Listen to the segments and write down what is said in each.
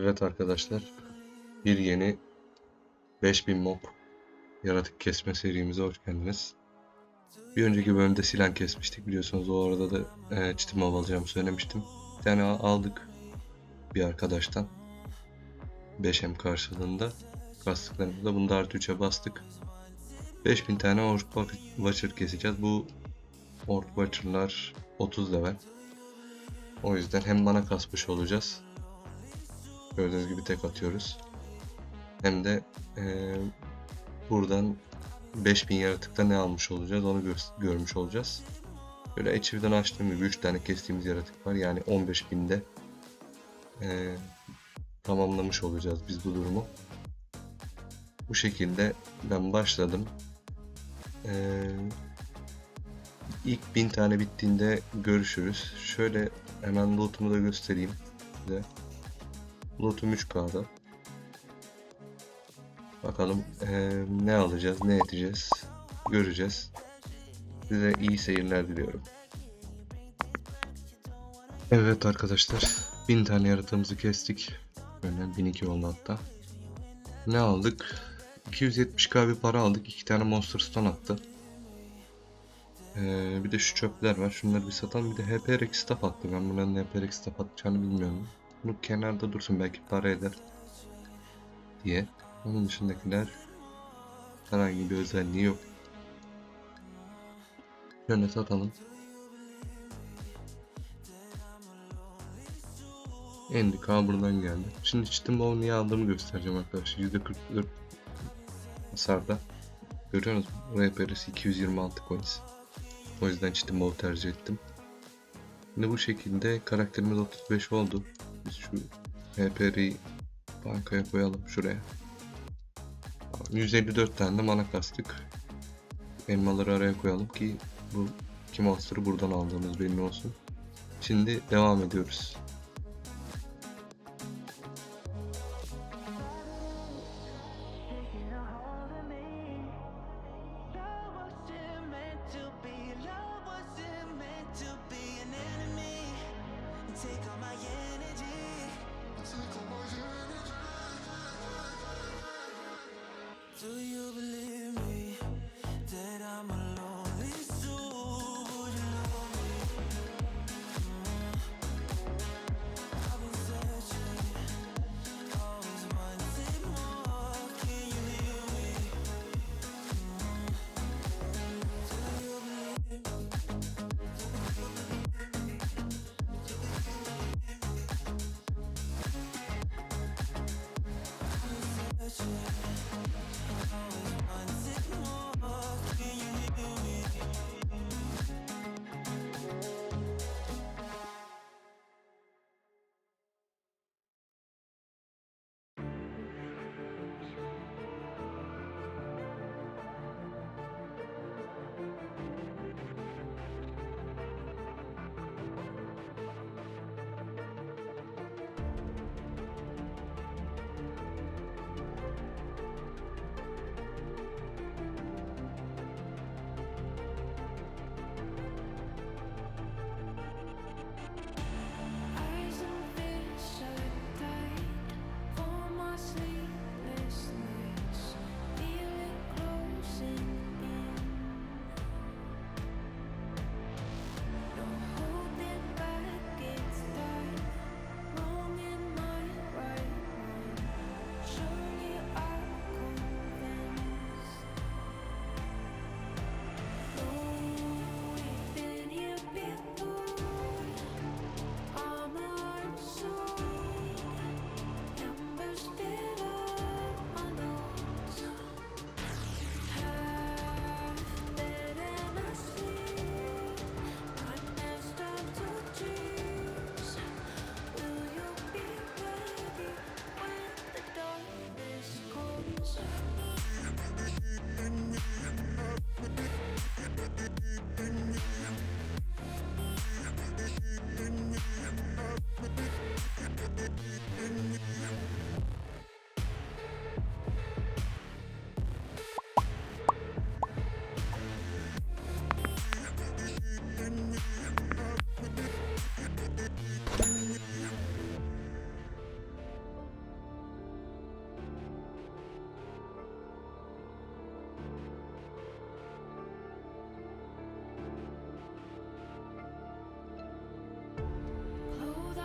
Evet arkadaşlar, bir yeni 5000 mob yaratık kesme serimize hoş geldiniz. Bir önceki bölümde silah kesmiştik biliyorsunuz o arada da e, çitim mob alacağımı söylemiştim. Bir tane al- aldık bir arkadaştan 5M karşılığında kastıklarımızda bunu da artı 3'e bastık. 5000 tane Orc Watcher keseceğiz. Bu Orc Watcher'lar 30 level. O yüzden hem bana kasmış olacağız Gördüğünüz gibi tek atıyoruz. Hem de eee, buradan 5000 yaratıkta ne almış olacağız onu gö- görmüş olacağız. Böyle Achieve'den açtığım gibi 3 tane kestiğimiz yaratık var. Yani 15.000'de eee tamamlamış olacağız biz bu durumu. Bu şekilde ben başladım. Eee ilk 1000 tane bittiğinde görüşürüz. Şöyle hemen lootumu da göstereyim size. Loot'um 3K'da. Bakalım eee, ne alacağız, ne edeceğiz göreceğiz. Size iyi seyirler diliyorum. Evet arkadaşlar, 1000 tane yaratığımızı kestik. Böyle 1002 oldu hatta. Ne aldık? 270k bir para aldık. 2 tane Monster Stone attı. Eee, bir de şu çöpler var. Şunları bir satalım. Bir de HPRX staff attı. Ben bunların HPRX staff atacağını bilmiyorum. Bu kenarda dursun belki para eder diye. Onun dışındakiler herhangi bir özelliği yok. Şöyle satalım. Endika buradan geldi. Şimdi Chitin Ball niye aldığımı göstereceğim arkadaşlar. %44 hasarda. Görüyor musunuz? RPR'si 226 coins. O yüzden Chitin Ball'u tercih ettim. Şimdi bu şekilde karakterimiz 35 oldu. Biz şu HPR'yi bankaya koyalım şuraya. 154 tane de mana kastık. Elmaları araya koyalım ki bu iki monster'ı buradan aldığımız belli olsun. Şimdi devam ediyoruz.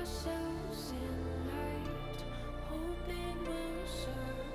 Ourselves in light, hoping we'll survive.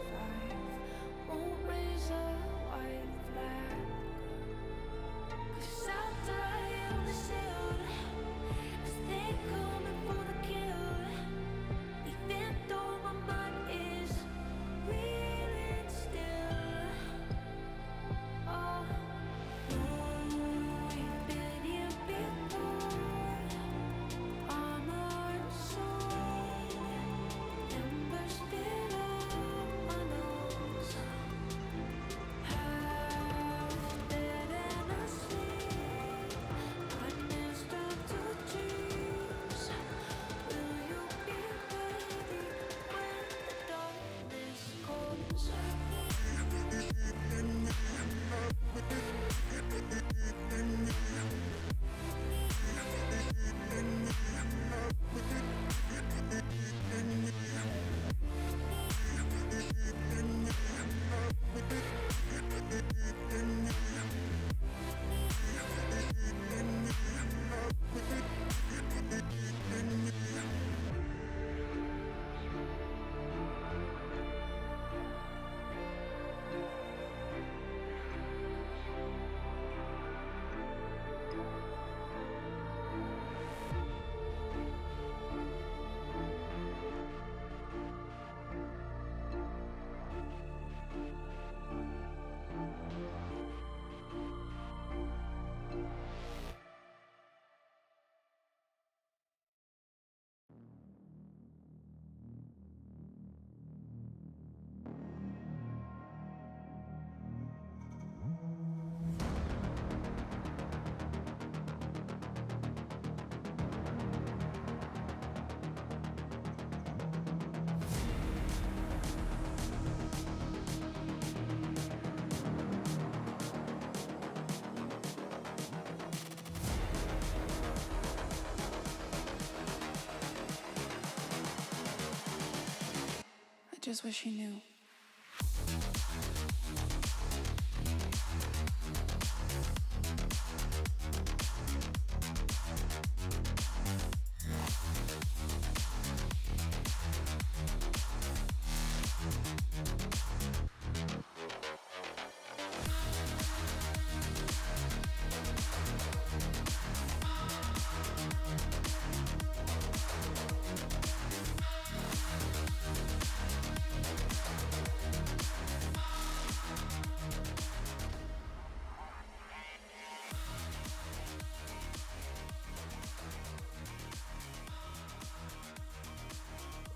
Just wish he knew.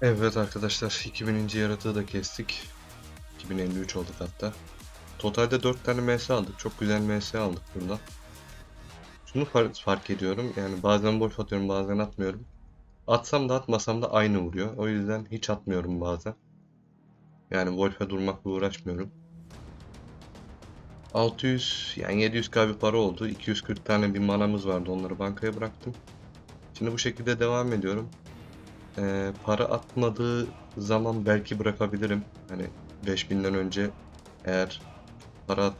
Evet arkadaşlar 2000. yaratığı da kestik. 2053 olduk hatta. Totalde 4 tane MS aldık. Çok güzel MS aldık burada. Şunu fark, ediyorum. Yani bazen wolf atıyorum bazen atmıyorum. Atsam da atmasam da aynı vuruyor. O yüzden hiç atmıyorum bazen. Yani Wolf'e durmakla uğraşmıyorum. 600 yani 700k bir para oldu. 240 tane bir manamız vardı. Onları bankaya bıraktım. Şimdi bu şekilde devam ediyorum. Ee, para atmadığı zaman belki bırakabilirim. Hani 5000'den önce eğer para at-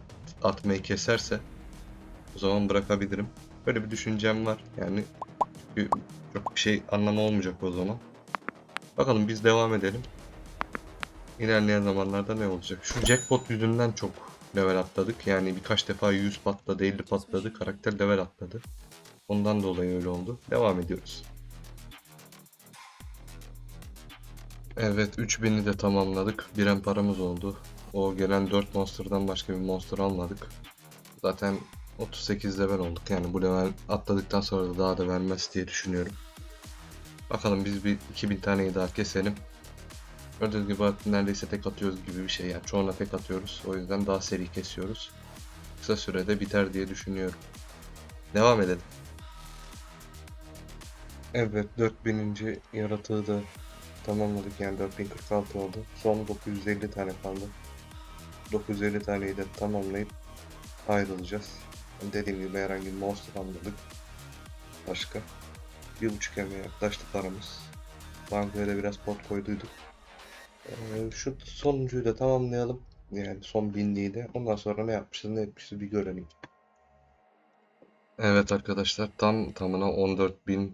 atmayı keserse o zaman bırakabilirim. Böyle bir düşüncem var. Yani çok bir şey anlamı olmayacak o zaman. Bakalım biz devam edelim. İlerleyen zamanlarda ne olacak? Şu jackpot yüzünden çok level atladık. Yani birkaç defa 100 patladı, 50 patladı. Karakter level atladı. Ondan dolayı öyle oldu. Devam ediyoruz. Evet 3000'i de tamamladık. Biren paramız oldu. O gelen 4 monster'dan başka bir monster almadık. Zaten 38 level olduk. Yani bu level atladıktan sonra da daha da vermez diye düşünüyorum. Bakalım biz bir 2000 taneyi daha keselim. Gördüğünüz gibi neredeyse tek atıyoruz gibi bir şey. Yani çoğuna tek atıyoruz. O yüzden daha seri kesiyoruz. Kısa sürede biter diye düşünüyorum. Devam edelim. Evet 4000. yaratığı da tamamladık yani 4046 oldu. Son 950 tane kaldı. 950 taneyi de tamamlayıp ayrılacağız. Dediğim gibi herhangi bir monster almadık. Başka. Bir buçuk eme yaklaştı paramız. Bankaya da biraz pot koyduyduk. Ee, şu sonuncuyu da tamamlayalım. Yani son binliği de. Ondan sonra ne yapmışız ne etmişiz bir görelim. Evet arkadaşlar tam tamına 14.000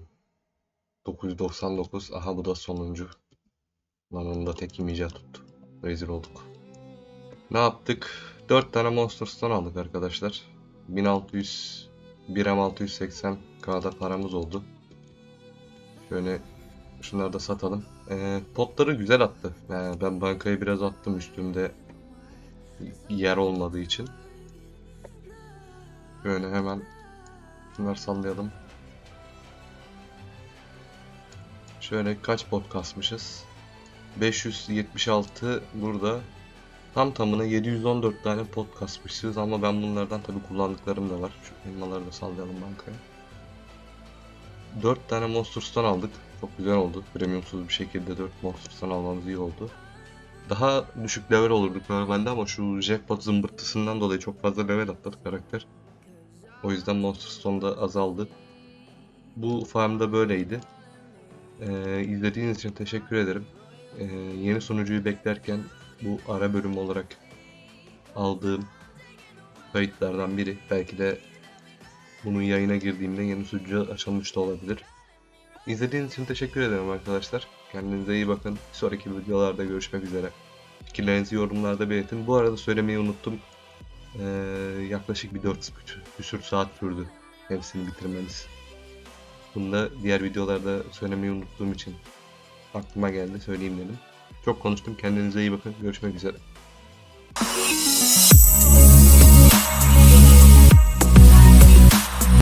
999. Aha bu da sonuncu. Lan tek yemeyeceği tuttu. Rezil olduk. Ne yaptık? 4 tane Monster Stone aldık arkadaşlar. 1600 1 680 K'da paramız oldu. Şöyle şunları da satalım. Ee, potları güzel attı. Yani ben bankaya biraz attım üstümde yer olmadığı için. Şöyle hemen şunları sallayalım. Şöyle kaç pot kasmışız? 576 burada. Tam tamına 714 tane pot kasmışız ama ben bunlardan tabi kullandıklarım da var. Şu elmaları da sallayalım bankaya. 4 tane Monster Stone aldık. Çok güzel oldu. Premiumsuz bir şekilde 4 Monster Stone almamız iyi oldu. Daha düşük level olurduk normalde ama şu jackpot zımbırtısından dolayı çok fazla level atladı karakter. O yüzden Monster Stone da azaldı. Bu farmda böyleydi. Ee, izlediğiniz için teşekkür ederim. Ee, yeni sunucuyu beklerken bu ara bölüm olarak aldığım kayıtlardan biri. Belki de bunun yayına girdiğimde yeni sunucu açılmış da olabilir. İzlediğiniz için teşekkür ederim arkadaşlar. Kendinize iyi bakın. Bir sonraki videolarda görüşmek üzere. Fikirlerinizi yorumlarda belirtin. Bu arada söylemeyi unuttum. Ee, yaklaşık bir 4 küsür saat sürdü hepsini bitirmemiz. Bunu da diğer videolarda söylemeyi unuttuğum için aklıma geldi söyleyeyim dedim. Çok konuştum. Kendinize iyi bakın. Görüşmek üzere.